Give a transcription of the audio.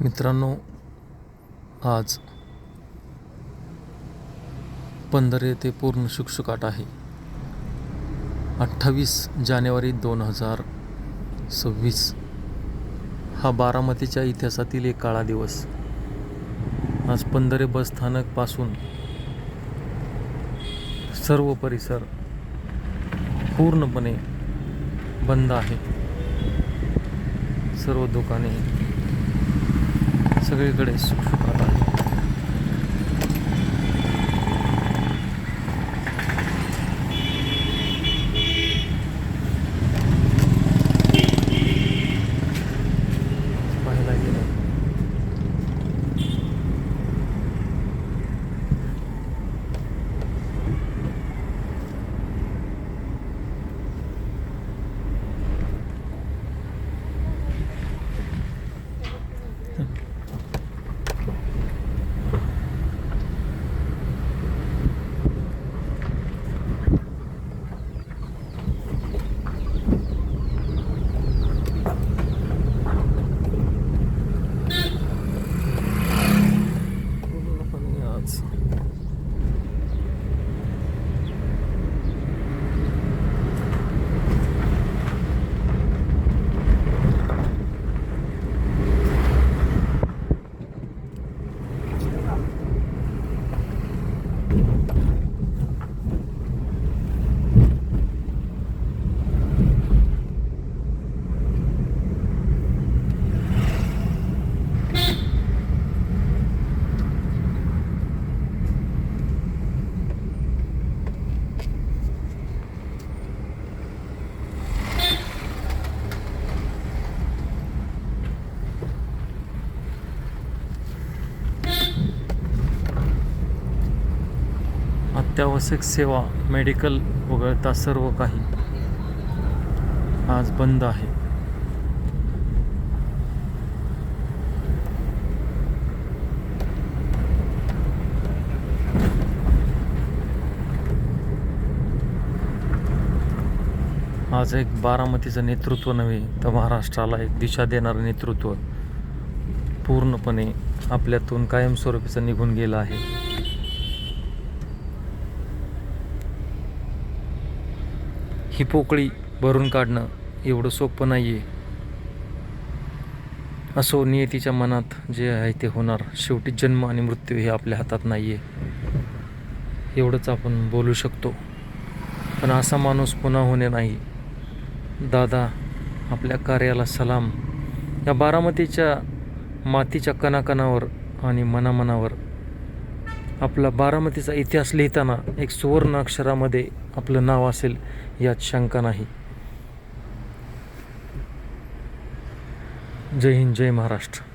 मित्रांनो आज पंधरा येथे पूर्ण शुकशुकाट आहे. अठ्ठावीस जानेवारी दोन हजार सव्वीस. हा बारामतीच्या इतिहासातील एक काळा दिवस. आज पंधरे बस स्थानकपासून सर्व परिसर पूर्णपणे बंद आहे. सर्व दुकाने सगळीकडे सुखसुखाट आहे पाहायला गेलं पूर्णपणे आज अत्यावश्यक सेवा मेडिकल वगळता सर्व काही आज बंद आहे. आज एक बारामतीचं नेतृत्व नव्हे तर महाराष्ट्राला एक दिशा देणारं नेतृत्व पूर्णपणे आपल्यातून कायमस्वरूपीचं निघून गेलं आहे. ही पोकळी भरून काढणं एवढं सोपं नाही आहे असो नियतीच्या मनात जे आहे ते होणार. शेवटी जन्म आणि मृत्यू हे आपल्या हातात नाही आहे एवढंच आपण बोलू शकतो. पण असा माणूस पुन्हा होणे नाही. दादा आपल्या कार्याला सलाम. या बारामतीच्या मातीच्या कणाकणावर आणि मनामनावर आपला बारामतीचा इतिहास लिहिताना एक सुवर्ण अक्षरामध्ये आपलं नाव असेल यात शंका नाही. जय हिंद जय महाराष्ट्र.